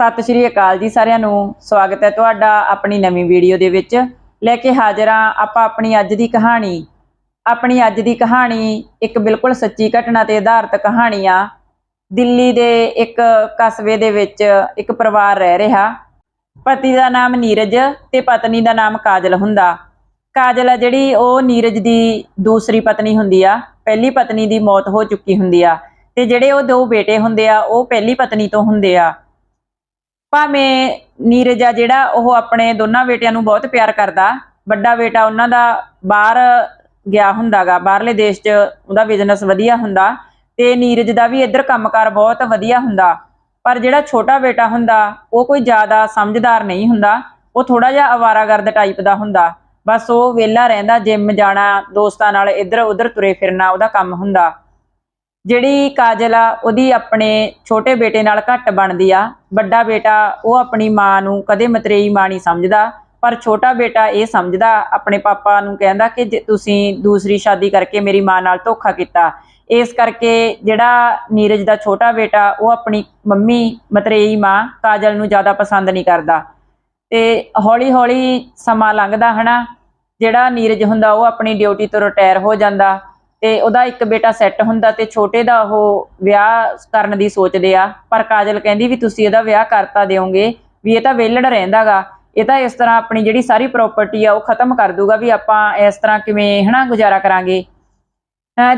ਸਤਿ ਸ਼੍ਰੀ ਅਕਾਲ ਜੀ ਸਾਰਿਆਂ ਨੂੰ। ਸਵਾਗਤ ਹੈ ਤੁਹਾਡਾ ਆਪਣੀ ਨਵੀਂ ਵੀਡੀਓ ਦੇ ਵਿੱਚ। ਲੈ ਕੇ ਹਾਜ਼ਰ ਹਾਂ ਆਪਾਂ ਆਪਣੀ ਅੱਜ ਦੀ ਕਹਾਣੀ। ਆਪਣੀ ਅੱਜ ਦੀ ਕਹਾਣੀ ਇੱਕ ਬਿਲਕੁਲ ਸੱਚੀ ਘਟਨਾ ਤੇ ਆਧਾਰਿਤ ਕਹਾਣੀ ਆ। ਦਿੱਲੀ ਦੇ ਇੱਕ ਕਸਬੇ ਦੇ ਵਿੱਚ ਇੱਕ ਪਰਿਵਾਰ ਰਹਿ ਰਿਹਾ। ਪਤੀ ਦਾ ਨਾਮ ਨੀਰਜ ਤੇ ਪਤਨੀ ਦਾ ਨਾਮ ਕਾਜਲ ਹੁੰਦਾ। ਕਾਜਲ ਆ ਜਿਹੜੀ, ਉਹ ਨੀਰਜ ਦੀ ਦੂਸਰੀ ਪਤਨੀ ਹੁੰਦੀ ਆ। ਪਹਿਲੀ ਪਤਨੀ ਦੀ ਮੌਤ ਹੋ ਚੁੱਕੀ ਹੁੰਦੀ ਆ। ਤੇ ਜਿਹੜੇ ਉਹ ਦੋ ਬੇਟੇ ਹੁੰਦੇ ਆ, ਉਹ ਪਹਿਲੀ ਪਤਨੀ ਤੋਂ ਹੁੰਦੇ ਆ। ਭਾਵੇਂ ਨੀਰਜ ਆ ਜਿਹੜਾ ਉਹ ਆਪਣੇ ਦੋਨਾਂ ਬੇਟਿਆਂ ਨੂੰ ਬਹੁਤ ਪਿਆਰ ਕਰਦਾ, ਵੱਡਾ ਬੇਟਾ ਉਹਨਾਂ ਦਾ ਬਾਹਰ ਗਿਆ ਹੁੰਦਾਗਾ, ਬਾਹਰਲੇ ਦੇਸ਼ 'ਚ ਉਹਦਾ ਬਿਜ਼ਨਸ ਵਧੀਆ ਹੁੰਦਾ ਤੇ ਨੀਰਜ ਦਾ ਵੀ ਇੱਧਰ ਕੰਮਕਾਰ ਬਹੁਤ ਵਧੀਆ ਹੁੰਦਾ। ਪਰ ਜਿਹੜਾ ਛੋਟਾ ਬੇਟਾ ਹੁੰਦਾ, ਉਹ ਕੋਈ ਜ਼ਿਆਦਾ ਸਮਝਦਾਰ ਨਹੀਂ ਹੁੰਦਾ, ਉਹ ਥੋੜਾ ਜਿਹਾ ਅਵਾਰਾਗਰਦ ਟਾਈਪ ਦਾ ਹੁੰਦਾ। ਬਸ ਉਹ ਵਿਹਲਾ ਰਹਿੰਦਾ ਜਿਮ ਜਾਣਾ, ਦੋਸਤਾਂ ਨਾਲ ਇੱਧਰ ਉੱਧਰ ਤੁਰੇ ਫਿਰਨਾ, ਉਹਦਾ ਕੰਮ ਹੁੰਦਾ। ਜਿਹੜੀ ਕਾਜਲ ਆ, ਉਹਦੀ ਆਪਣੇ ਛੋਟੇ ਬੇਟੇ ਨਾਲ ਘੱਟ ਬਣਦੀ ਆ। ਵੱਡਾ ਬੇਟਾ ਉਹ ਆਪਣੀ ਮਾਂ ਨੂੰ ਕਦੇ ਮਤਰੇਈ ਮਾਂ ਨਹੀਂ ਸਮਝਦਾ, ਪਰ ਛੋਟਾ ਬੇਟਾ ਇਹ ਸਮਝਦਾ, ਆਪਣੇ ਪਾਪਾ ਨੂੰ ਕਹਿੰਦਾ ਕਿ ਜੇ ਤੁਸੀਂ ਦੂਸਰੀ ਸ਼ਾਦੀ ਕਰਕੇ ਮੇਰੀ ਮਾਂ ਨਾਲ ਧੋਖਾ ਕੀਤਾ। ਇਸ ਕਰਕੇ ਜਿਹੜਾ ਨੀਰਜ ਦਾ ਛੋਟਾ ਬੇਟਾ, ਉਹ ਆਪਣੀ ਮੰਮੀ ਮਤਰੇਈ ਮਾਂ ਕਾਜਲ ਨੂੰ ਜ਼ਿਆਦਾ ਪਸੰਦ ਨਹੀਂ ਕਰਦਾ। ਤੇ ਹੌਲੀ ਹੌਲੀ ਸਮਾਂ ਲੰਘਦਾ ਹਨਾ, ਜਿਹੜਾ ਨੀਰਜ ਹੁੰਦਾ, ਉਹ ਆਪਣੀ ਡਿਊਟੀ ਤੋਂ ਰਿਟਾਇਰ ਹੋ ਜਾਂਦਾ। ਤੇ ਉਹਦਾ ਇੱਕ ਬੇਟਾ ਸੈੱਟ ਹੁੰਦਾ ਤੇ ਛੋਟੇ ਦਾ ਉਹ ਵਿਆਹ ਕਰਨ ਦੀ ਸੋਚਦੇ ਆ। ਪਰ ਕਾਜਲ ਕਹਿੰਦੀ ਵੀ ਤੁਸੀਂ ਇਹਦਾ ਵਿਆਹ ਕਰਤਾ ਦਿਓਗੇ, ਵੀ ਇਹ ਤਾਂ ਵਿਹਲੜ ਰਹਿੰਦਾਗਾ। ਇਹ ਤਾਂ ਇਸ ਤਰ੍ਹਾਂ ਆਪਣੀ ਜਿਹੜੀ ਸਾਰੀ ਪ੍ਰਾਪਰਟੀ ਆ ਉਹ ਖਤਮ ਕਰ ਦੂਗਾ ਵੀ ਆਪਾਂ ਇਸ ਤਰ੍ਹਾਂ ਕਿਵੇਂ ਹਨਾ ਗੁਜ਼ਾਰਾ ਕਰਾਂਗੇ।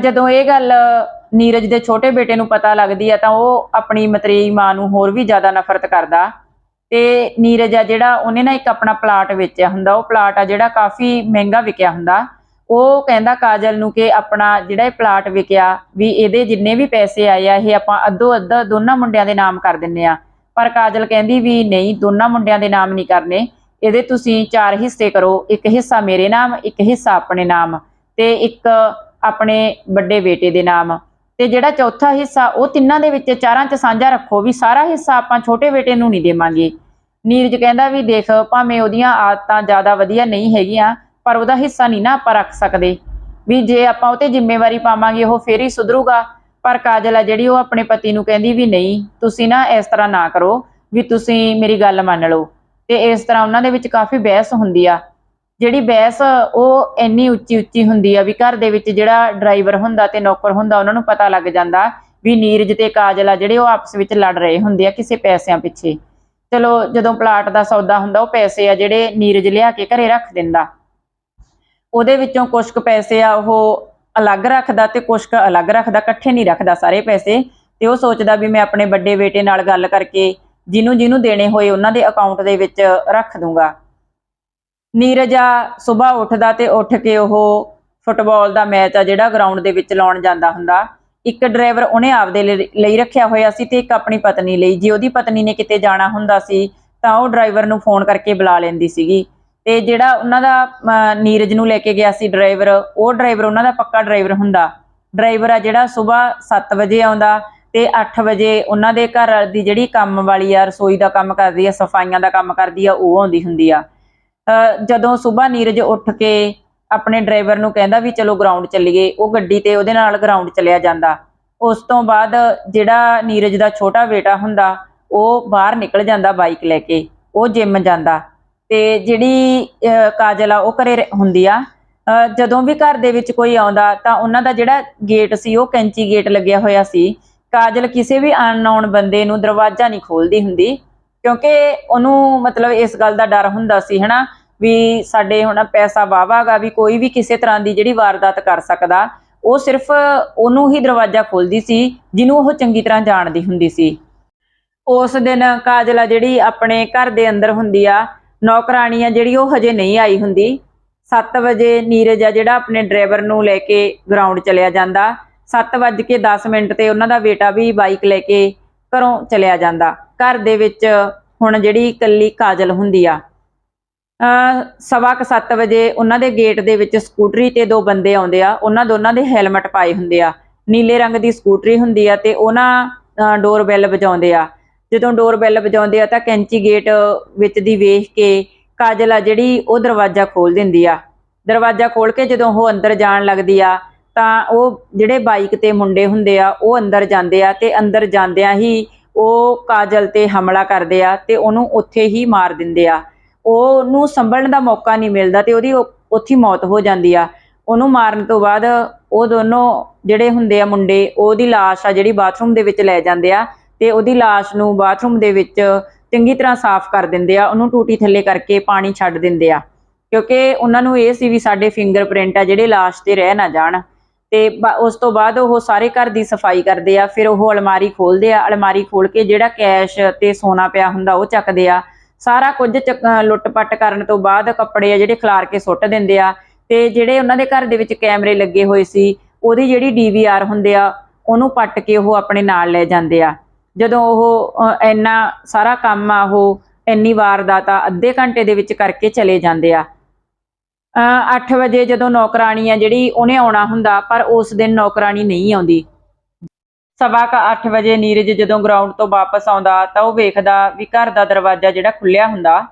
ਜਦੋਂ ਇਹ ਗੱਲ ਨੀਰਜ ਦੇ ਛੋਟੇ ਬੇਟੇ ਨੂੰ ਪਤਾ ਲੱਗਦੀ ਆ ਤਾਂ ਉਹ ਆਪਣੀ ਮਤਰੇਈ ਮਾਂ ਨੂੰ ਹੋਰ ਵੀ ਜ਼ਿਆਦਾ ਨਫ਼ਰਤ ਕਰਦਾ। ਤੇ ਨੀਰਜ ਆ ਜਿਹੜਾ, ਉਹਨੇ ਨਾ ਇੱਕ ਆਪਣਾ ਪਲਾਟ ਵੇਚਿਆ ਹੁੰਦਾ। ਉਹ ਪਲਾਟ ਆ ਜਿਹੜਾ ਕਾਫੀ ਮਹਿੰਗਾ ਵਿਕਿਆ ਹੁੰਦਾ। ਉਹ ਕਹਿੰਦਾ ਕਾਜਲ ਨੂੰ ਕਿ ਆਪਣਾ ਜਿਹੜਾ ਇਹ ਪਲਾਟ ਵਿਕਿਆ, ਵੀ ਇਹਦੇ ਜਿੰਨੇ ਵੀ ਪੈਸੇ ਆਏ ਆ, ਇਹ ਆਪਾਂ ਅੱਧੋ ਅੱਧਾ ਦੋਨਾਂ ਮੁੰਡਿਆਂ ਦੇ ਨਾਮ ਕਰ ਦਿੰਨੇ ਆ। ਪਰ ਕਾਜਲ ਕਹਿੰਦੀ ਵੀ ਨਹੀਂ, ਦੋਨਾਂ ਮੁੰਡਿਆਂ ਦੇ ਨਾਮ ਨਹੀਂ ਕਰਨੇ। ਇਹਦੇ ਤੁਸੀਂ ਚਾਰ ਹਿੱਸੇ ਕਰੋ, ਇੱਕ ਹਿੱਸਾ ਮੇਰੇ ਨਾਮ, ਇੱਕ ਹਿੱਸਾ ਆਪਣੇ ਨਾਮ ਤੇ ਇੱਕ ਆਪਣੇ ਵੱਡੇ ਬੇਟੇ ਦੇ ਨਾਮ। ਤੇ ਜਿਹੜਾ ਚੌਥਾ ਹਿੱਸਾ, ਉਹ ਤਿੰਨਾਂ ਦੇ ਵਿੱਚ ਚਾਰਾਂ 'ਚ ਸਾਂਝਾ ਰੱਖੋ ਵੀ ਸਾਰਾ ਹਿੱਸਾ ਆਪਾਂ ਛੋਟੇ ਬੇਟੇ ਨੂੰ ਨਹੀਂ ਦੇਵਾਂਗੇ। ਨੀਰਜ ਕਹਿੰਦਾ ਵੀ ਦੇਖ, ਭਾਵੇਂ ਉਹਦੀਆਂ ਆਦਤਾਂ ਜ਼ਿਆਦਾ ਵਧੀਆ ਨਹੀਂ ਹੈਗੀਆਂ ਪਰ ਉਹਦਾ ਹਿੱਸਾ ਨਹੀਂ ਨਾ ਆਪਾਂ ਰੱਖ ਸਕਦੇ। ਵੀ ਜੇ ਆਪਾਂ ਉਹ ਤੇ ਜ਼ਿੰਮੇਵਾਰੀ ਪਾਵਾਂਗੇ, ਉਹ ਫੇਰ ਹੀ ਸੁਧਰੂਗਾ। ਪਰ ਕਾਜਲ ਆ ਜਿਹੜੀ ਉਹ ਆਪਣੇ ਪਤੀ ਨੂੰ ਕਹਿੰਦੀ ਵੀ ਨਹੀਂ, ਤੁਸੀਂ ਨਾ ਇਸ ਤਰ੍ਹਾਂ ਨਾ ਕਰੋ ਵੀ ਤੁਸੀਂ ਮੇਰੀ ਗੱਲ ਮੰਨ ਲਓ। ਤੇ ਇਸ ਤਰ੍ਹਾਂ ਉਹਨਾਂ ਦੇ ਵਿੱਚ ਕਾਫੀ ਬਹਿਸ ਹੁੰਦੀ ਆ। ਜਿਹੜੀ ਬਹਿਸ ਉਹ ਇੰਨੀ ਉੱਚੀ ਉੱਚੀ ਹੁੰਦੀ ਆ ਵੀ ਘਰ ਦੇ ਵਿੱਚ ਜਿਹੜਾ ਡਰਾਈਵਰ ਹੁੰਦਾ ਤੇ ਨੌਕਰ ਹੁੰਦਾ, ਉਹਨਾਂ ਨੂੰ ਪਤਾ ਲੱਗ ਜਾਂਦਾ ਵੀ ਨੀਰਜ ਤੇ ਕਾਜਲ ਆ ਜਿਹੜੇ ਉਹ ਆਪਸ ਵਿੱਚ ਲੜ ਰਹੇ ਹੁੰਦੇ ਆ ਕਿਸੇ ਪੈਸਿਆਂ ਪਿੱਛੇ। ਚਲੋ ਜਦੋਂ ਪਲਾਟ ਦਾ ਸੌਦਾ ਹੁੰਦਾ, ਉਹ ਪੈਸੇ ਆ ਜਿਹੜੇ ਨੀਰਜ ਲਿਆ ਕੇ ਘਰੇ ਰੱਖ ਦਿੰਦਾ। ਉਹਦੇ ਵਿੱਚੋਂ ਕੁਝ ਕੁ ਪੈਸੇ ਆ ਉਹ ਅਲੱਗ ਰੱਖਦਾ ਤੇ ਕੁਝ ਕੁ ਅਲੱਗ ਰੱਖਦਾ, ਇਕੱਠੇ ਨਹੀਂ ਰੱਖਦਾ ਸਾਰੇ ਪੈਸੇ। ਤੇ ਉਹ ਸੋਚਦਾ ਵੀ ਮੈਂ ਆਪਣੇ ਵੱਡੇ ਬੇਟੇ ਨਾਲ ਗੱਲ ਕਰਕੇ ਜਿਹਨੂੰ ਜਿਹਨੂੰ ਦੇਣੇ ਹੋਏ ਉਹਨਾਂ ਦੇ ਅਕਾਊਂਟ ਦੇ ਵਿੱਚ ਰੱਖ ਦੂੰਗਾ। ਨੀਰਜ ਆ ਸਵੇਰ ਉੱਠਦਾ ਤੇ ਉੱਠ ਕੇ ਉਹ ਫੁੱਟਬਾਲ ਦਾ ਮੈਚ ਆ ਜਿਹੜਾ ਗਰਾਊਂਡ ਦੇ ਵਿੱਚ ਲਾਉਣ ਜਾਂਦਾ ਹੁੰਦਾ। ਇੱਕ ਡਰਾਈਵਰ ਉਹਨੇ ਆਪਦੇ ਲਈ ਲਈ ਰੱਖਿਆ ਹੋਇਆ ਸੀ ਤੇ ਇੱਕ ਆਪਣੀ ਪਤਨੀ ਲਈ। ਜੇ ਉਹਦੀ ਪਤਨੀ ਨੇ ਕਿਤੇ ਜਾਣਾ ਹੁੰਦਾ ਸੀ ਤਾਂ ਉਹ ਡਰਾਈਵਰ ਨੂੰ ਫੋਨ ਕਰਕੇ ਬੁਲਾ ਲੈਂਦੀ ਸੀਗੀ। ਤੇ ਜਿਹੜਾ ਉਹਨਾਂ ਦਾ ਨੀਰਜ ਨੂੰ ਲੈ ਕੇ ਗਿਆ ਸੀ ਡਰਾਈਵਰ, ਉਹ ਡਰਾਈਵਰ, ਉਹਨਾਂ ਦਾ ਪੱਕਾ ਡਰਾਈਵਰ ਹੁੰਦਾ। ਡਰਾਈਵਰ ਆ ਜਿਹੜਾ ਸਵੇਰ 7 ਵਜੇ ਆਉਂਦਾ ਤੇ 8 ਵਜੇ ਉਹਨਾਂ ਦੇ ਘਰ ਦੀ ਜਿਹੜੀ ਕੰਮ ਵਾਲੀ ਆ, ਰਸੋਈ ਦਾ ਕੰਮ ਕਰਦੀ ਆ, ਸਫਾਈਆਂ ਦਾ ਕੰਮ ਕਰਦੀ ਆ, ਉਹ ਆਉਂਦੀ ਹੁੰਦੀ ਆ। ਜਦੋਂ ਸਵੇਰ ਨੀਰਜ ਉੱਠ ਕੇ ਆਪਣੇ ਡਰਾਈਵਰ ਨੂੰ ਕਹਿੰਦਾ ਵੀ ਚਲੋ ਗਰਾਊਂਡ ਚੱਲੀਏ, ਉਹ ਗੱਡੀ ਤੇ ਉਹਦੇ ਨਾਲ ਗਰਾਊਂਡ ਚਲਿਆ ਜਾਂਦਾ। ਉਸ ਤੋਂ ਬਾਅਦ ਜਿਹੜਾ ਨੀਰਜ ਦਾ ਛੋਟਾ ਬੇਟਾ ਹੁੰਦਾ, ਉਹ ਬਾਹਰ ਨਿਕਲ ਜਾਂਦਾ ਬਾਈਕ ਲੈ ਕੇ, ਉਹ ਜਿਮ ਜਾਂਦਾ। ਤੇ ਜਿਹੜੀ ਅਹ, ਕਾਜਲ ਆ ਉਹ ਘਰੇ ਹੁੰਦੀ ਆ। ਜਦੋਂ ਵੀ ਘਰ ਦੇ ਵਿੱਚ ਕੋਈ ਆਉਂਦਾ ਤਾਂ ਉਹਨਾਂ ਦਾ ਜਿਹੜਾ ਗੇਟ ਸੀ ਉਹ ਕੈਂਚੀ ਗੇਟ ਲੱਗਿਆ ਹੋਇਆ ਸੀ। ਕਾਜਲ ਕਿਸੇ ਵੀ ਅਨਨੋਨ ਬੰਦੇ ਨੂੰ ਦਰਵਾਜ਼ਾ ਨਹੀਂ ਖੋਲਦੀ ਹੁੰਦੀ ਕਿਉਂਕਿ ਉਹਨੂੰ ਮਤਲਬ ਇਸ ਗੱਲ ਦਾ ਡਰ ਹੁੰਦਾ ਸੀ ਹਨਾ ਵੀ ਸਾਡੇ ਹੁਣ ਪੈਸਾ ਵਾਵਾਗਾ ਵੀ ਕੋਈ ਵੀ ਕਿਸੇ ਤਰ੍ਹਾਂ ਦੀ ਜਿਹੜੀ ਵਾਰਦਾਤ ਕਰ ਸਕਦਾ ਉਹ ਸਿਰਫ ਉਹਨੂੰ ਹੀ ਦਰਵਾਜ਼ਾ ਖੋਲਦੀ ਸੀ ਜਿਹਨੂੰ ਉਹ ਚੰਗੀ ਤਰ੍ਹਾਂ ਜਾਣਦੀ ਹੁੰਦੀ ਸੀ। ਉਸ ਦਿਨ ਕਾਜਲ ਆ ਜਿਹੜੀ ਆਪਣੇ ਘਰ ਦੇ ਅੰਦਰ ਹੁੰਦੀ ਆ ਨੌਕਰਾਣੀ ਆ ਜਿਹੜੀ ਉਹ ਹਜੇ ਨਹੀਂ ਆਈ ਹੁੰਦੀ। 7 ਵਜੇ ਨੀਰਜ ਆ ਜਿਹੜਾ ਆਪਣੇ ਡਰਾਈਵਰ ਨੂੰ ਲੈ ਕੇ ਗਰਾਊਂਡ ਚਲਿਆ ਜਾਂਦਾ। 7:10 ਮਿੰਟ ਤੇ ਉਹਨਾਂ ਦਾ ਬੇਟਾ ਵੀ ਬਾਈਕ ਲੈ ਕੇ ਘਰੋਂ ਚਲਿਆ ਜਾਂਦਾ। ਘਰ ਦੇ ਵਿੱਚ ਹੁਣ ਜਿਹੜੀ ਇਕੱਲੀ ਕਾਜਲ ਹੁੰਦੀ ਆ। ਸਵਾ ਕੁ 7 ਵਜੇ ਉਹਨਾਂ ਦੇ ਗੇਟ ਦੇ ਵਿੱਚ ਸਕੂਟਰੀ ਤੇ ਦੋ ਬੰਦੇ ਆਉਂਦੇ ਆ। ਉਹਨਾਂ ਦੋਨਾਂ ਦੇ ਹੈਲਮਟ ਪਾਏ ਹੁੰਦੇ ਆ। ਨੀਲੇ ਰੰਗ ਦੀ ਸਕੂਟਰੀ ਹੁੰਦੀ ਆ ਤੇ ਉਹਨਾਂ ਡੋਰ ਬੈਲ ਵਜਾਉਂਦੇ ਆ। ਜਦੋਂ ਡੋਰ ਬੈਲ ਵਜਾਉਂਦੇ ਆ ਤਾਂ ਕੈਂਚੀ ਗੇਟ ਵਿੱਚ ਦੀ ਵੇਖ ਕੇ ਕਾਜਲ ਆ ਜਿਹੜੀ ਉਹ ਦਰਵਾਜ਼ਾ ਖੋਲ ਦਿੰਦੀ ਆ। ਦਰਵਾਜ਼ਾ ਖੋਲ ਕੇ ਜਦੋਂ ਉਹ ਅੰਦਰ ਜਾਣ ਲੱਗਦੀ ਆ ਤਾਂ ਉਹ ਜਿਹੜੇ ਬਾਈਕ ਤੇ ਮੁੰਡੇ ਹੁੰਦੇ ਆ, ਉਹ ਅੰਦਰ ਜਾਂਦੇ ਆ ਤੇ ਅੰਦਰ ਜਾਂਦਿਆਂ ਹੀ ਉਹ ਕਾਜਲ ਤੇ ਹਮਲਾ ਕਰਦੇ ਆ ਤੇ ਉਹਨੂੰ ਉੱਥੇ ਹੀ ਮਾਰ ਦਿੰਦੇ ਆ। ਉਹਨੂੰ ਸੰਭਲਣ ਦਾ ਮੌਕਾ ਨਹੀਂ ਮਿਲਦਾ ਤੇ ਉਹਦੀ ਉੱਥੇ ਮੌਤ ਹੋ ਜਾਂਦੀ ਆ। ਉਹਨੂੰ ਮਾਰਨ ਤੋਂ ਬਾਅਦ ਉਹ ਦੋਨੋਂ ਜਿਹੜੇ ਹੁੰਦੇ ਆ ਮੁੰਡੇ, ਉਹਦੀ ਲਾਸ਼ ਆ ਜਿਹੜੀ ਬਾਥਰੂਮ ਦੇ ਵਿੱਚ ਲੈ ਜਾਂਦੇ ਆ। ਤੇ ਉਹਦੀ ਲਾਸ਼ ਨੂੰ ਬਾਥਰੂਮ ਦੇ ਵਿੱਚ ਚੰਗੀ ਤਰ੍ਹਾਂ ਸਾਫ਼ ਕਰ ਦਿੰਦੇ ਆ, ਉਹਨੂੰ ਟੂਟੀ ਥੱਲੇ ਕਰਕੇ ਪਾਣੀ ਛੱਡ ਦਿੰਦੇ ਆ। ਕਿਉਂਕਿ ਉਹਨਾਂ ਨੂੰ ਇਹ ਸੀ ਵੀ ਸਾਡੇ ਫਿੰਗਰਪ੍ਰਿੰਟ ਆ ਜਿਹੜੇ ਲਾਸ਼ ਤੇ ਰਹਿ ਨਾ ਜਾਣ। ਤੇ ਉਸ ਤੋਂ ਬਾਅਦ ਉਹ ਸਾਰੇ ਘਰ ਦੀ ਸਫ਼ਾਈ ਕਰਦੇ ਆ, ਫਿਰ ਉਹ ਅਲਮਾਰੀ ਖੋਲਦੇ ਆ, ਅਲਮਾਰੀ ਖੋਲ ਕੇ ਜਿਹੜਾ ਕੈਸ਼ ਤੇ ਸੋਨਾ ਪਿਆ ਹੁੰਦਾ ਉਹ ਚੱਕਦੇ ਆ। ਸਾਰਾ ਕੁਝ ਚੱਕ- ਲੁੱਟ-ਪੱਟ ਕਰਨ ਤੋਂ ਬਾਅਦ ਕੱਪੜੇ ਆ ਜਿਹੜੇ ਖਿਲਾਰ ਕੇ ਸੁੱਟ ਦਿੰਦੇ ਆ। ਤੇ ਜਿਹੜੇ ਉਹਨਾਂ ਦੇ ਘਰ ਦੇ ਵਿੱਚ ਕੈਮਰੇ ਲੱਗੇ ਹੋਏ ਸੀ, ਉਹਦੀ ਜਿਹੜੀ ਡੀਵੀਆਰ ਹੁੰਦੇ ਆ, ਉਹਨੂੰ ਪੱਟ ਕੇ ਉਹ ਆਪਣੇ ਨਾਲ ਲੈ ਜਾਂਦੇ ਆ। ਜਦੋਂ ਉਹ ਇੰਨਾ ਸਾਰਾ ਕੰਮ ਆ ਉਹ, ਇੰਨੀ ਵਾਰਦਾਤ ਆ, ਅੱਧੇ ਘੰਟੇ ਦੇ ਵਿੱਚ ਕਰਕੇ ਚਲੇ ਜਾਂਦੇ ਆ। 8 ਵਜੇ ਜਦੋਂ ਨੌਕਰਾਣੀ ਆ ਜਿਹੜੀ, ਉਹਨੇ ਆਉਣਾ ਹੁੰਦਾ, ਪਰ ਉਸ ਦਿਨ ਨੌਕਰਾਣੀ ਨਹੀਂ ਆਉਂਦੀ। ਸਵਾ ਕ 8 ਵਜੇ ਨੀਰਜ ਜਦੋਂ ਗਰਾਊਂਡ ਤੋਂ ਵਾਪਸ ਆਉਂਦਾ, ਤਾਂ ਉਹ ਵੇਖਦਾ ਵੀ ਘਰ ਦਾ ਦਰਵਾਜ਼ਾ ਜਿਹੜਾ ਖੁੱਲਿਆ ਹੁੰਦਾ,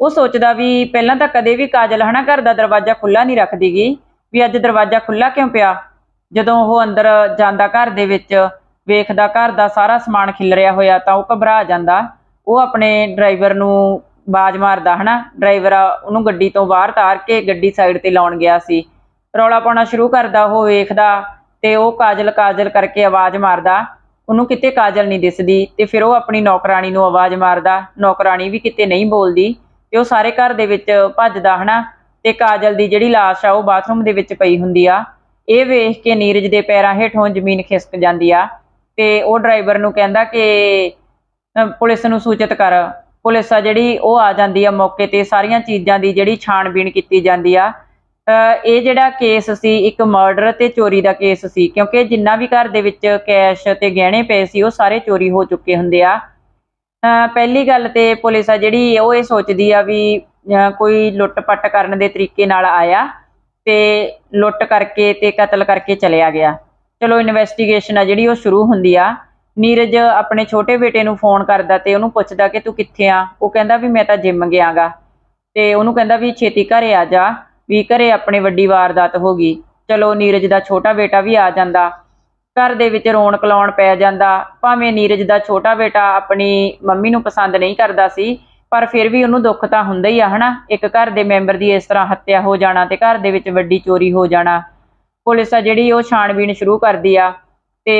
ਉਹ ਸੋਚਦਾ ਵੀ ਪਹਿਲਾਂ ਤਾਂ ਕਦੇ ਵੀ ਕਾਜਲ ਹਨਾ ਘਰ ਦਾ ਦਰਵਾਜ਼ਾ ਖੁੱਲਾ ਨਹੀਂ ਰੱਖਦੀਗੀ, ਵੀ ਅੱਜ ਦਰਵਾਜ਼ਾ ਖੁੱਲਾ ਕਿਉਂ ਪਿਆ? ਜਦੋਂ ਉਹ ਅੰਦਰ ਜਾਂਦਾ ਘਰ ਦੇ ਵਿੱਚ ਵੇਖਦਾ ਘਰ ਦਾ ਸਾਰਾ ਸਮਾਨ ਖਿਲਰਿਆ ਹੋਇਆ ਤਾਂ ਉਹ ਘਬਰਾ ਜਾਂਦਾ। ਉਹ ਆਪਣੇ ਡਰਾਈਵਰ ਨੂੰ ਬਾਜ ਮਾਰਦਾ, ਹਨਾ? ਡਰਾਈਵਰ ਉਹਨੂੰ ਗੱਡੀ ਤੋਂ ਬਾਹਰ ਤਾਰ ਕੇ ਗੱਡੀ ਸਾਈਡ ਤੇ ਲਾਉਣ ਗਿਆ ਸੀ। ਰੌਲਾ ਪਾਉਣਾ ਸ਼ੁਰੂ ਕਰਦਾ, ਉਹ ਵੇਖਦਾ ਤੇ ਉਹ ਕਾਜਲ ਕਾਜਲ ਕਰਕੇ ਆਵਾਜ਼ ਮਾਰਦਾ। ਉਹਨੂੰ ਕਿਤੇ ਕਾਜਲ ਨਹੀਂ ਦਿਸਦੀ ਤੇ ਫਿਰ ਉਹ ਆਪਣੀ ਨੌਕਰਾਣੀ ਨੂੰ ਆਵਾਜ਼ ਮਾਰਦਾ। ਨੌਕਰਾਣੀ ਵੀ ਕਿਤੇ ਨਹੀਂ ਬੋਲਦੀ ਤੇ ਉਹ ਸਾਰੇ ਘਰ ਦੇ ਵਿੱਚ ਭੱਜਦਾ, ਹਨਾ? ਤੇ ਕਾਜਲ ਦੀ ਜਿਹੜੀ ਲਾਸ਼ ਆ, ਉਹ ਬਾਥਰੂਮ ਦੇ ਵਿੱਚ ਪਈ ਹੁੰਦੀ ਆ। ਇਹ ਵੇਖ ਕੇ ਨੀਰਜ ਦੇ ਪੈਰਾਂ ਹੇਠੋਂ ਜ਼ਮੀਨ ਖਿਸਕ ਜਾਂਦੀ ਆ। ਤੇ ਉਹ ਡਰਾਈਵਰ ਨੂੰ ਕਹਿੰਦਾ ਕਿ ਪੁਲਿਸ ਨੂੰ ਸੂਚਿਤ ਕਰ। ਪੁਲਿਸ ਆ ਜਿਹੜੀ, ਉਹ ਆ ਜਾਂਦੀ ਆ ਮੌਕੇ ਤੇ, ਸਾਰੀਆਂ ਚੀਜ਼ਾਂ ਦੀ ਜਿਹੜੀ ਛਾਣਬੀਣ ਕੀਤੀ ਜਾਂਦੀ ਆ। ਇਹ ਜਿਹੜਾ ਕੇਸ ਸੀ, ਇੱਕ ਮਰਡਰ ਤੇ ਚੋਰੀ ਦਾ ਕੇਸ ਸੀ, ਕਿਉਂਕਿ ਜਿੰਨਾ ਵੀ ਘਰ ਦੇ ਵਿੱਚ ਕੈਸ਼ ਤੇ ਗਹਿਣੇ ਪਏ ਸੀ, ਉਹ ਸਾਰੇ ਚੋਰੀ ਹੋ ਚੁੱਕੇ ਹੁੰਦੇ ਆ। ਅਹ, ਪਹਿਲੀ ਗੱਲ ਤੇ ਪੁਲਿਸ ਆ ਜਿਹੜੀ, ਉਹ ਇਹ ਸੋਚਦੀ ਆ ਵੀ, ਅਹ, ਕੋਈ ਲੁੱਟ-ਪੱਟ ਕਰਨ ਦੇ ਤਰੀਕੇ ਨਾਲ ਆਇਆ ਤੇ ਲੁੱਟ ਕਰਕੇ ਤੇ ਕਤਲ ਕਰਕੇ ਚਲਿਆ ਗਿਆ। ਚਲੋ ਇਨਵੈਸਟੀਗੇਸ਼ਨ ਆ ਜਿਹੜੀ ਉਹ ਸ਼ੁਰੂ ਹੁੰਦੀ ਆ। ਨੀਰਜ ਆਪਣੇ ਛੋਟੇ ਬੇਟੇ ਨੂੰ ਫੋਨ ਕਰਦਾ ਤੇ ਉਹਨੂੰ ਪੁੱਛਦਾ ਕਿ ਤੂੰ ਕਿੱਥੇ ਆ? ਉਹ ਕਹਿੰਦਾ ਵੀ ਮੈਂ ਤਾਂ ਜਿਮ ਗਿਆਗਾ। ਤੇ ਉਹਨੂੰ ਕਹਿੰਦਾ ਵੀ ਛੇਤੀ ਘਰੇ ਆ ਜਾ, ਵੀ ਘਰੇ ਆਪਣੇ ਵੱਡੀ ਵਾਰਦਾਤ ਹੋ ਗਈ। ਚਲੋ ਨੀਰਜ ਦਾ ਛੋਟਾ ਬੇਟਾ ਵੀ ਆ ਜਾਂਦਾ। ਘਰ ਦੇ ਵਿੱਚ ਰੌਣਕ ਲਾਉਣ ਪੈ ਜਾਂਦਾ। ਭਾਵੇਂ ਨੀਰਜ ਦਾ ਛੋਟਾ ਬੇਟਾ ਆਪਣੀ ਮੰਮੀ ਨੂੰ ਪਸੰਦ ਨਹੀਂ ਕਰਦਾ ਸੀ, ਪਰ ਫਿਰ ਵੀ ਉਹਨੂੰ ਦੁੱਖ ਤਾਂ ਹੁੰਦਾ ਹੀ ਆ, ਹਨਾ? ਇੱਕ ਘਰ ਦੇ ਮੈਂਬਰ ਦੀ ਇਸ ਤਰ੍ਹਾਂ ਹੱਤਿਆ ਹੋ ਜਾਣਾ ਤੇ ਘਰ ਦੇ ਵਿੱਚ ਵੱਡੀ ਚੋਰੀ ਹੋ ਜਾਣਾ। ਪੁਲਿਸ ਆ ਜਿਹੜੀ ਉਹ ਛਾਣਬੀਣ ਸ਼ੁਰੂ ਕਰਦੀ ਆ ਤੇ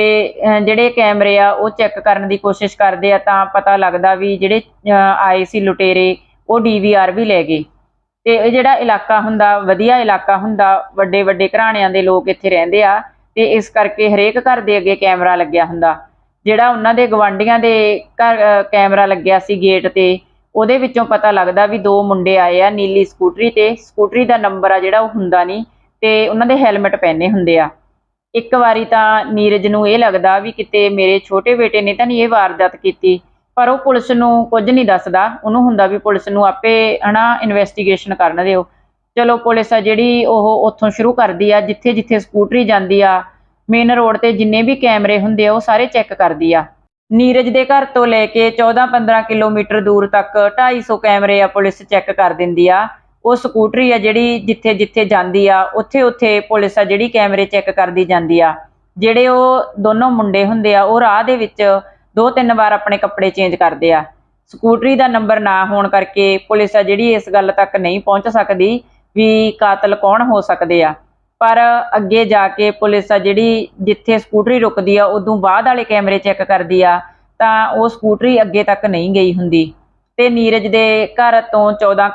ਜਿਹੜੇ ਕੈਮਰੇ ਆ ਉਹ ਚੈੱਕ ਕਰਨ ਦੀ ਕੋਸ਼ਿਸ਼ ਕਰਦੇ ਆ ਤਾਂ ਪਤਾ ਲੱਗਦਾ ਵੀ ਜਿਹੜੇ ਆਏ ਸੀ ਲੁਟੇਰੇ ਉਹ ਡੀਵੀਆਰ ਵੀ ਲੈ ਗਏ। ਤੇ ਇਹ ਜਿਹੜਾ ਇਲਾਕਾ ਹੁੰਦਾ, ਵਧੀਆ ਇਲਾਕਾ ਹੁੰਦਾ ਵੱਡੇ ਵੱਡੇ ਘਰਾਣਿਆਂ ਦੇ ਲੋਕ ਇੱਥੇ ਰਹਿੰਦੇ ਆ ਤੇ ਇਸ ਕਰਕੇ ਹਰੇਕ ਘਰ ਦੇ ਅੱਗੇ ਕੈਮਰਾ ਲੱਗਿਆ ਹੁੰਦਾ। ਜਿਹੜਾ ਉਹਨਾਂ ਦੇ ਗਵਾਂਢੀਆਂ ਦੇ ਘਰ ਕੈਮਰਾ ਲੱਗਿਆ ਸੀ ਗੇਟ ਤੇ, ਉਹਦੇ ਵਿੱਚੋਂ ਪਤਾ ਲੱਗਦਾ ਵੀ ਦੋ ਮੁੰਡੇ ਆਏ ਆ ਨੀਲੀ ਸਕੂਟਰੀ ਤੇ। ਸਕੂਟਰੀ ਦਾ ਨੰਬਰ ਆ ਜਿਹੜਾ ਉਹ ਹੁੰਦਾ ਨਹੀਂ। ਤੇ ਉਹਨਾਂ ਦੇ ਹੈਲਮਟ ਪਹਿਨੇ ਹੁੰਦੇ ਆ। ਇੱਕ ਵਾਰੀ ਤਾਂ ਨੀਰਜ ਨੂੰ ਇਹ ਲੱਗਦਾ ਵੀ ਕਿਤੇ ਮੇਰੇ ਛੋਟੇ ਬੇਟੇ ਨੇ ਤਾਂ ਨਹੀਂ ਇਹ ਵਾਰਦਾਤ ਕੀਤੀ, ਪਰ ਉਹ ਪੁਲਿਸ ਨੂੰ ਕੁਝ ਨਹੀਂ ਦੱਸਦਾ। ਉਹਨੂੰ ਹੁੰਦਾ ਵੀ ਪੁਲਿਸ ਨੂੰ ਆਪੇ ਹਨਾ ਇਨਵੈਸਟੀਗੇਸ਼ਨ ਕਰਨ ਦਿਓ। ਚਲੋ ਪੁਲਿਸ ਆ ਜਿਹੜੀ ਉਹ ਉੱਥੋਂ ਸ਼ੁਰੂ ਕਰਦੀ ਆ ਜਿੱਥੇ ਜਿੱਥੇ ਸਕੂਟਰੀ ਜਾਂਦੀ ਆ ਮੇਨ ਰੋਡ ਤੇ ਜਿੰਨੇ ਵੀ ਕੈਮਰੇ ਹੁੰਦੇ ਆ, ਉਹ ਸਾਰੇ ਚੈੱਕ ਕਰਦੀ ਆ। ਨੀਰਜ ਦੇ ਘਰ ਤੋਂ ਲੈ ਕੇ 14-15 ਕਿਲੋਮੀਟਰ ਦੂਰ ਤੱਕ 250 ਕੈਮਰੇ ਆ ਪੁਲਿਸ ਚੈੱਕ ਕਰ ਦਿੰਦੀ ਆ। ਉਹ ਸਕੂਟਰੀ ਆ ਜਿਹੜੀ ਜਿੱਥੇ ਜਿੱਥੇ ਜਾਂਦੀ ਆ, ਉੱਥੇ ਉੱਥੇ ਪੁਲਿਸ ਆ ਜਿਹੜੀ ਕੈਮਰੇ ਚੈੱਕ ਕਰਦੀ ਜਾਂਦੀ ਆ। ਜਿਹੜੇ ਉਹ ਦੋਨੋਂ ਮੁੰਡੇ ਹੁੰਦੇ ਆ, ਉਹ ਰਾਹ ਦੇ ਵਿੱਚ ਦੋ ਤਿੰਨ ਵਾਰ ਆਪਣੇ ਕੱਪੜੇ ਚੇਂਜ ਕਰਦੇ ਆ। ਸਕੂਟਰੀ ਦਾ ਨੰਬਰ ਨਾ ਹੋਣ ਕਰਕੇ ਪੁਲਿਸ ਆ ਜਿਹੜੀ ਇਸ ਗੱਲ ਤੱਕ ਨਹੀਂ ਪਹੁੰਚ ਸਕਦੀ ਵੀ ਕਾਤਲ ਕੌਣ ਹੋ ਸਕਦੇ ਆ। ਪਰ ਅੱਗੇ ਜਾ ਕੇ ਪੁਲਿਸ ਆ ਜਿਹੜੀ ਜਿੱਥੇ ਸਕੂਟਰੀ ਰੁਕਦੀ ਆ, ਉਦੋਂ ਬਾਅਦ ਵਾਲੇ ਕੈਮਰੇ ਚੈੱਕ ਕਰਦੀ ਆ, ਤਾਂ ਉਹ ਸਕੂਟਰੀ ਅੱਗੇ ਤੱਕ ਨਹੀਂ ਗਈ ਹੁੰਦੀ। ਤੇ ਨੀਰਜ ਦੇ ਘਰ ਤੋਂ 14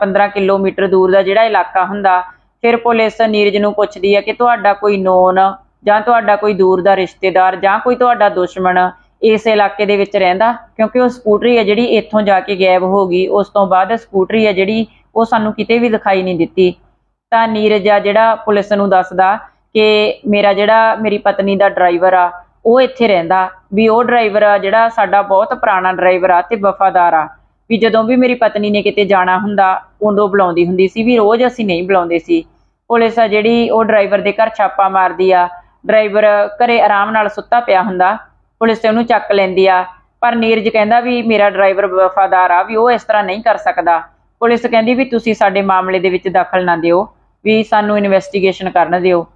15 ਕਿਲੋਮੀਟਰ ਦੂਰ ਦਾ ਜਿਹੜਾ ਇਲਾਕਾ ਹੁੰਦਾ, ਫਿਰ ਪੁਲਿਸ ਨੀਰਜ ਨੂੰ ਪੁੱਛਦੀ ਹੈ ਕਿ ਤੁਹਾਡਾ ਕੋਈ ਨੋਨ ਜਾਂ ਤੁਹਾਡਾ ਕੋਈ ਦੂਰ ਦਾ ਰਿਸ਼ਤੇਦਾਰ ਜਾਂ ਕੋਈ ਤੁਹਾਡਾ ਦੁਸ਼ਮਣ ਇਸ ਇਲਾਕੇ ਦੇ ਵਿੱਚ ਰਹਿੰਦਾ? ਕਿਉਂਕਿ ਉਹ ਸਕੂਟਰੀ ਹੈ ਜਿਹੜੀ ਇੱਥੋਂ ਜਾ ਕੇ ਗਾਇਬ ਹੋ ਗਈ, ਉਸ ਤੋਂ ਬਾਅਦ ਸਕੂਟਰੀ ਹੈ ਜਿਹੜੀ ਉਹ ਸਾਨੂੰ ਕਿਤੇ ਵੀ ਦਿਖਾਈ ਨਹੀਂ ਦਿੱਤੀ। ਤਾਂ ਨੀਰਜ ਆ ਜਿਹੜਾ ਪੁਲਿਸ ਨੂੰ ਦੱਸਦਾ ਕਿ ਮੇਰਾ ਜਿਹੜਾ ਮੇਰੀ ਪਤਨੀ ਦਾ ਡਰਾਈਵਰ ਆ ਉਹ ਇੱਥੇ ਰਹਿੰਦਾ, ਵੀ ਉਹ ਡਰਾਈਵਰ ਆ ਜਿਹੜਾ ਸਾਡਾ ਬਹੁਤ ਪੁਰਾਣਾ ਡਰਾਈਵਰ ਆ ਤੇ ਵਫਾਦਾਰ ਆ। ਵੀ ਜਦੋਂ ਵੀ ਮੇਰੀ ਪਤਨੀ ਨੇ ਕਿਤੇ ਜਾਣਾ ਹੁੰਦਾ ਉਦੋਂ ਬੁਲਾਉਂਦੀ ਹੁੰਦੀ ਸੀ ਵੀ ਰੋਜ਼ ਅਸੀਂ ਨਹੀਂ ਬੁਲਾਉਂਦੇ ਸੀ। ਪੁਲਿਸ ਆ ਜਿਹੜੀ, ਉਹ ਡਰਾਈਵਰ ਦੇ ਘਰ ਛਾਪਾ ਮਾਰਦੀ ਆ। ਡਰਾਈਵਰ ਘਰੇ ਆਰਾਮ ਨਾਲ ਸੁੱਤਾ ਪਿਆ ਹੁੰਦਾ, ਪੁਲਿਸ ਤੇ ਉਹਨੂੰ ਚੱਕ ਲੈਂਦੀ ਆ। ਪਰ ਨੀਰਜ ਕਹਿੰਦਾ ਵੀ ਮੇਰਾ ਡਰਾਈਵਰ ਵਫਾਦਾਰ ਆ, ਵੀ ਉਹ ਇਸ ਤਰ੍ਹਾਂ ਨਹੀਂ ਕਰ ਸਕਦਾ। ਪੁਲਿਸ ਕਹਿੰਦੀ ਵੀ ਤੁਸੀਂ ਸਾਡੇ ਮਾਮਲੇ ਦੇ ਵਿੱਚ ਦਖਲ ਨਾ ਦਿਓ, ਵੀ ਸਾਨੂੰ ਇਨਵੈਸਟੀਗੇਸ਼ਨ ਕਰਨ ਦਿਓ।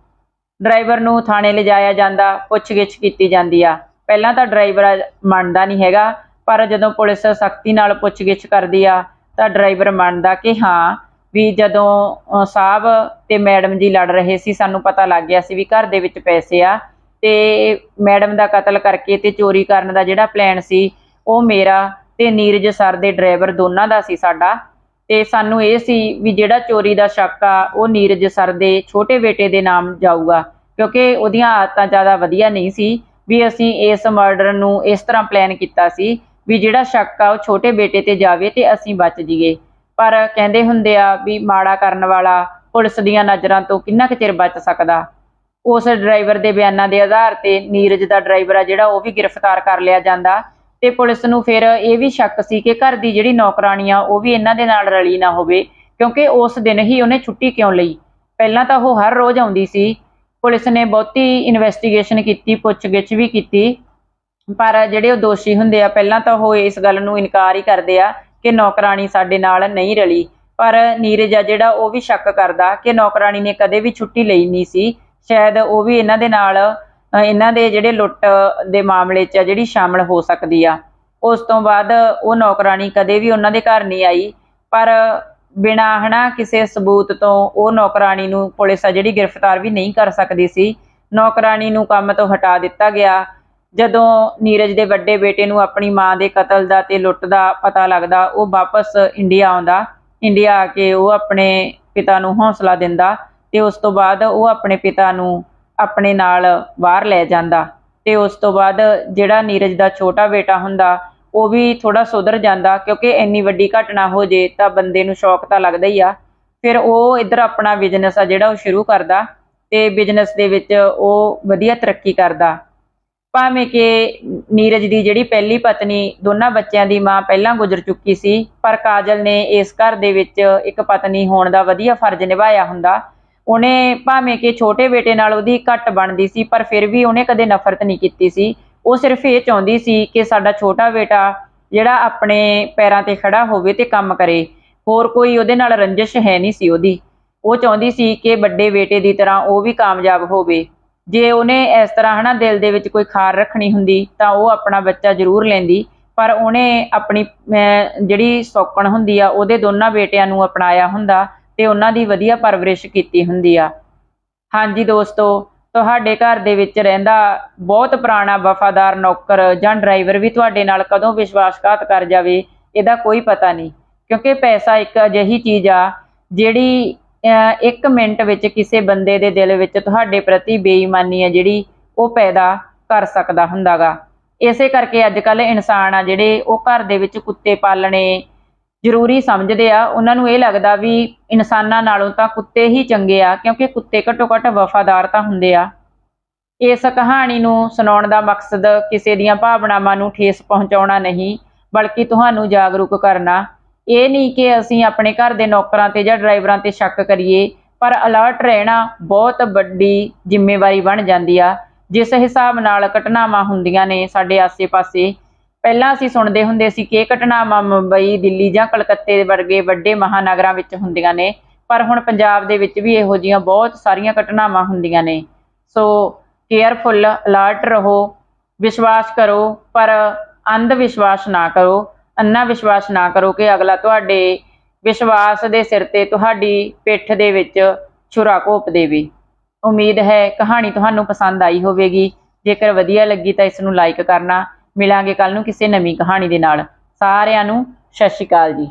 ਡਰਾਈਵਰ ਨੂੰ ਥਾਣੇ ਲਿਜਾਇਆ ਜਾਂਦਾ, ਪੁੱਛਗਿੱਛ ਕੀਤੀ ਜਾਂਦੀ ਆ। ਪਹਿਲਾਂ ਤਾਂ ਡਰਾਈਵਰ ਮੰਨਦਾ ਨਹੀਂ ਹੈਗਾ, ਪਰ ਜਦੋਂ ਪੁਲਿਸ ਸਖਤੀ ਨਾਲ ਪੁੱਛਗਿੱਛ ਕਰਦੀ ਆ, ਤਾਂ ਡਰਾਈਵਰ ਮੰਨਦਾ ਕਿ ਹਾਂ, ਵੀ ਜਦੋਂ ਸਾਹਿਬ ਤੇ ਮੈਡਮ ਜੀ ਲੜ ਰਹੇ ਸੀ, ਸਾਨੂੰ ਪਤਾ ਲੱਗ ਗਿਆ ਸੀ ਵੀ ਘਰ ਦੇ ਵਿੱਚ ਪੈਸੇ ਆ, ਤੇ ਮੈਡਮ ਦਾ ਕਤਲ ਕਰਕੇ ਤੇ ਚੋਰੀ ਕਰਨ ਦਾ ਜਿਹੜਾ ਪਲਾਨ ਸੀ, ਉਹ ਮੇਰਾ ਤੇ ਨੀਰਜ ਸਰ ਦੇ ਡਰਾਈਵਰ ਦੋਨਾਂ ਦਾ ਸੀ ਸਾਡਾ। ਤੇ ਸਾਨੂੰ ਇਹ ਸੀ ਵੀ ਜਿਹੜਾ ਚੋਰੀ ਦਾ ਸ਼ੱਕ ਆ, ਉਹ ਨੀਰਜ ਸਰ ਦੇ ਛੋਟੇ ਬੇਟੇ ਦੇ ਨਾਮ ਜਾਊਗਾ, ਕਿਉਂਕਿ ਉਹਦੀਆਂ ਆਦਤਾਂ ਜ਼ਿਆਦਾ ਵਧੀਆ ਨਹੀਂ ਸੀ ਵੀ ਅਸੀਂ ਇਸ ਮਰਡਰ ਨੂੰ ਇਸ ਤਰ੍ਹਾਂ ਪਲਾਨ ਕੀਤਾ ਸੀ ਵੀ ਜਿਹੜਾ ਸ਼ੱਕ ਆ, ਉਹ ਛੋਟੇ ਬੇਟੇ ਤੇ ਜਾਵੇ ਤੇ ਅਸੀਂ ਬਚ ਜਾਈਏ। ਪਰ ਕਹਿੰਦੇ ਹੁੰਦੇ ਆ ਵੀ ਮਾੜਾ ਕਰਨ ਵਾਲਾ ਪੁਲਿਸ ਦੀਆਂ ਨਜ਼ਰਾਂ ਤੋਂ ਕਿੰਨਾ ਕੁ ਚਿਰ ਬਚ ਸਕਦਾ। ਉਸ ਡਰਾਈਵਰ ਦੇ ਬਿਆਨਾਂ ਦੇ ਆਧਾਰ ਤੇ ਨੀਰਜ ਦਾ ਡਰਾਈਵਰ ਆ ਜਿਹੜਾ, ਉਹ ਵੀ ਗ੍ਰਿਫਤਾਰ ਕਰ ਲਿਆ ਜਾਂਦਾ। ਤੇ ਪੁਲਿਸ ਨੂੰ ਫਿਰ ਇਹ ਵੀ ਸ਼ੱਕ ਸੀ ਕਿ ਘਰ ਦੀ ਜਿਹੜੀ ਨੌਕਰਾਨੀ ਆ, ਉਹ ਵੀ ਇਹਨਾਂ ਦੇ ਨਾਲ ਰਲੀ ਨਾ ਹੋਵੇ, ਕਿਉਂਕਿ ਉਸ ਦਿਨ ਹੀ ਉਹਨੇ ਛੁੱਟੀ ਕਿਉਂ ਲਈ? ਪਹਿਲਾਂ ਤਾਂ ਉਹ ਹਰ ਰੋਜ਼ ਆਉਂਦੀ ਸੀ, ਪੁਲਿਸ ਨੇ ਬਹੁਤੀ ਇਨਵੈਸਟੀਗੇਸ਼ਨ ਕੀਤੀ, ਪੁੱਛਗਿੱਛ ਵੀ ਕੀਤੀ, ਪਰ ਜਿਹੜੇ ਉਹ ਦੋਸ਼ੀ ਹੁੰਦੇ ਆ, ਪਹਿਲਾਂ ਤਾਂ ਉਹ ਇਸ ਗੱਲ ਨੂੰ ਇਨਕਾਰ ਹੀ ਕਰਦੇ ਆ ਕਿ ਨੌਕਰਾਨੀ ਸਾਡੇ ਨਾਲ ਨਹੀਂ ਰਲੀ। ਪਰ ਨੀਰਜ ਆ ਜਿਹੜਾ, ਉਹ ਵੀ ਸ਼ੱਕ ਕਰਦਾ ਕਿ ਨੌਕਰਾਨੀ ਨੇ ਕਦੇ ਵੀ ਛੁੱਟੀ ਲਈ ਨਹੀਂ ਸੀ, ਸ਼ਾਇਦ ਉਹ ਵੀ ਇਹਨਾਂ ਦੇ ਨਾਲ ਇਹਨਾਂ ਦੇ ਜਿਹੜੇ ਲੁੱਟ ਦੇ ਮਾਮਲੇ 'ਚ ਆ, ਜਿਹੜੀ ਸ਼ਾਮਲ ਹੋ ਸਕਦੀ ਆ, ਉਸ ਤੋਂ ਬਾਅਦ ਉਹ ਨੌਕਰਾਨੀ ਕਦੇ ਵੀ ਉਹਨਾਂ ਦੇ ਘਰ ਨਹੀਂ ਆਈ, ਪਰ ਬਿਨਾ ਹਨਾ ਕਿਸੇ ਸਬੂਤ ਤੋਂ ਉਹ ਨੌਕਰਾਨੀ ਨੂੰ ਪੁਲਿਸ ਆ ਜਿਹੜੀ ਗ੍ਰਿਫਤਾਰ ਵੀ ਨਹੀਂ ਕਰ ਸਕਦੀ ਸੀ ਨੌਕਰਾਨੀ ਨੂੰ ਕੰਮ ਤੋਂ ਹਟਾ ਦਿੱਤਾ ਗਿਆ। ਜਦੋਂ ਨੀਰਜ ਦੇ ਵੱਡੇ ਬੇਟੇ ਨੂੰ ਆਪਣੀ ਮਾਂ ਦੇ ਕਤਲ ਦਾ ਤੇ ਲੁੱਟ ਦਾ ਪਤਾ ਲੱਗਦਾ, ਉਹ ਵਾਪਸ ਇੰਡੀਆ ਆਉਂਦਾ। ਇੰਡੀਆ ਆ ਕੇ ਉਹ ਆਪਣੇ ਪਿਤਾ ਨੂੰ ਹੌਸਲਾ ਦਿੰਦਾ ਤੇ ਉਸ ਤੋਂ ਬਾਅਦ ਉਹ ਆਪਣੇ ਪਿਤਾ ਨੂੰ ਆਪਣੇ ਨਾਲ ਬਾਹਰ ਲੈ ਜਾਂਦਾ ਤੇ ਉਸ ਤੋਂ ਬਾਅਦ ਜਿਹੜਾ ਨੀਰਜ ਦਾ ਛੋਟਾ ਬੇਟਾ ਹੁੰਦਾ, ਉਹ ਵੀ ਥੋੜਾ ਸੁਧਰ ਜਾਂਦਾ ਕਿਉਂਕਿ ਇੰਨੀ ਵੱਡੀ ਘਟਨਾ ਹੋ ਜੇ ਤਾਂ ਬੰਦੇ ਨੂੰ ਸ਼ੌਕ ਤਾਂ ਲੱਗਦਾ ਹੀ ਆ। ਫਿਰ ਉਹ ਇੱਧਰ ਆਪਣਾ ਬਿਜ਼ਨਸ ਆ ਜਿਹੜਾ ਉਹ ਸ਼ੁਰੂ ਕਰਦਾ ਤੇ ਬਿਜ਼ਨਸ ਦੇ ਵਿੱਚ ਉਹ ਵਧੀਆ ਤਰੱਕੀ ਕਰਦਾ। ਭਾਵੇਂ ਕਿ ਨੀਰਜ ਦੀ ਜਿਹੜੀ ਪਹਿਲੀ ਪਤਨੀ ਦੋਨਾਂ ਬੱਚਿਆਂ ਦੀ ਮਾਂ ਪਹਿਲਾਂ ਗੁਜ਼ਰ ਚੁੱਕੀ ਸੀ, ਪਰ ਕਾਜਲ ਨੇ ਇਸ ਘਰ ਦੇ ਵਿੱਚ ਇੱਕ ਪਤਨੀ ਹੋਣ ਦਾ ਵਧੀਆ ਫਰਜ਼ ਨਿਭਾਇਆ ਹੁੰਦਾ ਉਹਨੇ ਭਾਵੇਂ ਕਿ ਛੋਟੇ ਬੇਟੇ ਨਾਲ ਉਹਦੀ ਘੱਟ ਬਣਦੀ ਸੀ ਪਰ ਫਿਰ ਵੀ ਉਹਨੇ ਕਦੇ ਨਫ਼ਰਤ ਨਹੀਂ ਕੀਤੀ ਸੀ। ਉਹ ਸਿਰਫ ਇਹ ਚਾਹੁੰਦੀ ਸੀ ਕਿ ਸਾਡਾ ਛੋਟਾ ਬੇਟਾ ਜਿਹੜਾ ਆਪਣੇ ਪੈਰਾਂ ਤੇ ਖੜਾ ਹੋਵੇ ਤੇ ਕੰਮ ਕਰੇ। ਹੋਰ ਕੋਈ ਉਹਦੇ ਨਾਲ ਰੰਜਿਸ਼ ਹੈ ਨਹੀਂ ਸੀ ਉਹਦੀ। ਉਹ ਚਾਹੁੰਦੀ ਸੀ ਕਿ ਵੱਡੇ ਬੇਟੇ ਦੀ ਤਰ੍ਹਾਂ ਉਹ ਵੀ ਕਾਮਯਾਬ ਹੋਵੇ। ਜੇ ਉਹਨੇ ਇਸ ਤਰ੍ਹਾਂ ਹਨਾ ਦਿਲ ਦੇ ਵਿੱਚ ਕੋਈ ਖਾਰ ਰੱਖਣੀ ਹੁੰਦੀ ਤਾਂ ਉਹ ਆਪਣਾ ਬੱਚਾ ਜ਼ਰੂਰ ਲੈਂਦੀ। ਪਰ ਉਹਨੇ ਆਪਣੀ ਅਮ, ਜਿਹੜੀ ਸੌਕਣ ਹੁੰਦੀ ਆ ਉਹਦੇ ਦੋਨਾਂ ਬੇਟਿਆਂ ਨੂੰ ਅਪਣਾਇਆ ਹੁੰਦਾ। ਤੇ ਉਹਨਾਂ ਦੀ ਵਧੀਆ ਪਰਵਰਿਸ਼ ਕੀਤੀ ਹੁੰਦੀ ਆ। ਹਾਂਜੀ ਦੋਸਤੋ, ਤੁਹਾਡੇ ਘਰ ਦੇ ਵਿੱਚ ਰਹਿੰਦਾ ਬਹੁਤ ਪੁਰਾਣਾ ਵਫਾਦਾਰ ਨੌਕਰ ਜਾਂ ਡਰਾਈਵਰ ਵੀ ਤੁਹਾਡੇ ਨਾਲ ਕਦੋਂ ਵਿਸ਼ਵਾਸਘਾਤ ਕਰ ਜਾਵੇ, ਇਹਦਾ ਕੋਈ ਪਤਾ ਨਹੀਂ। ਕਿਉਂਕਿ ਪੈਸਾ ਇੱਕ ਅਜਿਹੀ ਚੀਜ਼ ਆ, ਜਿਹੜੀ ਇੱਕ ਮਿੰਟ ਵਿੱਚ ਕਿਸੇ ਬੰਦੇ ਦੇ ਦਿਲ ਵਿੱਚ ਤੁਹਾਡੇ ਪ੍ਰਤੀ ਬੇਈਮਾਨੀ ਆ, ਜਿਹੜੀ ਉਹ ਪੈਦਾ ਕਰ ਸਕਦਾ ਹੁੰਦਾਗਾ। ਇਸੇ ਕਰਕੇ ਅੱਜ ਕੱਲ ਇਨਸਾਨ ਆ ਜਿਹੜੇ ਉਹ ਘਰ ਦੇ ਵਿੱਚ ਕੁੱਤੇ ਪਾਲਣੇ ਜ਼ਰੂਰੀ ਸਮਝਦੇ ਆ, ਉਹਨਾਂ ਨੂੰ ਇਹ ਲੱਗਦਾ ਵੀ ਇਨਸਾਨਾਂ ਨਾਲੋਂ ਤਾਂ ਕੁੱਤੇ ਹੀ ਚੰਗੇ ਆ, ਕਿਉਂਕਿ ਕੁੱਤੇ ਘੱਟੋ ਘੱਟ ਵਫਾਦਾਰ ਤਾਂ ਹੁੰਦੇ ਆ। ਇਸ ਕਹਾਣੀ ਨੂੰ ਸੁਣਾਉਣ ਦਾ ਮਕਸਦ ਕਿਸੇ ਦੀਆਂ ਭਾਵਨਾਵਾਂ ਨੂੰ ਠੇਸ ਪਹੁੰਚਾਉਣਾ ਨਹੀਂ, ਬਲਕਿ ਤੁਹਾਨੂੰ ਜਾਗਰੂਕ ਕਰਨਾ। ਇਹ ਨਹੀਂ ਕਿ ਅਸੀਂ ਆਪਣੇ ਘਰ ਦੇ ਨੌਕਰਾਂ ਤੇ ਜਾਂ ਡਰਾਈਵਰਾਂ ਤੇ ਸ਼ੱਕ ਕਰੀਏ, ਪਰ ਅਲਰਟ ਰਹਿਣਾ ਬਹੁਤ ਵੱਡੀ ਜ਼ਿੰਮੇਵਾਰੀ ਬਣ ਜਾਂਦੀ ਆ। ਜਿਸ ਹਿਸਾਬ ਨਾਲ ਘਟਨਾਵਾਂ ਹੁੰਦੀਆਂ ਨੇ ਸਾਡੇ ਆਸੇ-ਪਾਸੇ ਪਹਿਲਾਂ ਅਸੀਂ ਸੁਣਦੇ ਹੁੰਦੇ ਸੀ ਕਿ ਇਹ ਘਟਨਾਵਾਂ ਮੁੰਬਈ, ਦਿੱਲੀ ਜਾਂ ਕਲਕੱਤੇ ਵਰਗੇ ਵੱਡੇ ਮਹਾਨਗਰਾਂ ਵਿੱਚ ਹੁੰਦੀਆਂ ਨੇ, ਪਰ ਹੁਣ ਪੰਜਾਬ ਦੇ ਵਿੱਚ ਵੀ ਇਹੋ ਜਿਹੀਆਂ ਬਹੁਤ ਸਾਰੀਆਂ ਘਟਨਾਵਾਂ ਹੁੰਦੀਆਂ ਨੇ। ਸੋ ਕੇਅਰਫੁੱਲ, ਅਲਰਟ ਰਹੋ, ਵਿਸ਼ਵਾਸ ਕਰੋ, ਪਰ ਅੰਧ ਵਿਸ਼ਵਾਸ ਨਾ ਕਰੋ, ਅੰਨਾ ਵਿਸ਼ਵਾਸ ਨਾ ਕਰੋ ਕਿ ਅਗਲਾ ਤੁਹਾਡੇ ਵਿਸ਼ਵਾਸ ਦੇ ਸਿਰ ਤੇ ਤੁਹਾਡੀ ਪਿੱਠ ਦੇ ਵਿੱਚ ਛੁਰਾ ਘੋਪ ਦੇਵੇ। ਉਮੀਦ ਹੈ ਕਹਾਣੀ ਤੁਹਾਨੂੰ ਪਸੰਦ ਆਈ ਹੋਵੇਗੀ। ਜੇਕਰ ਵਧੀਆ ਲੱਗੀ ਤਾਂ ਇਸ ਨੂੰ ਲਾਈਕ ਕਰਨਾ ਮਿਲਾਂਗੇ ਕੱਲ ਨੂੰ ਕਿਸੇ ਨਵੀਂ ਕਹਾਣੀ ਦੇ ਨਾਲ। ਸਾਰਿਆਂ ਨੂੰ ਸਤਿ ਸ਼੍ਰੀ ਅਕਾਲ ਜੀ।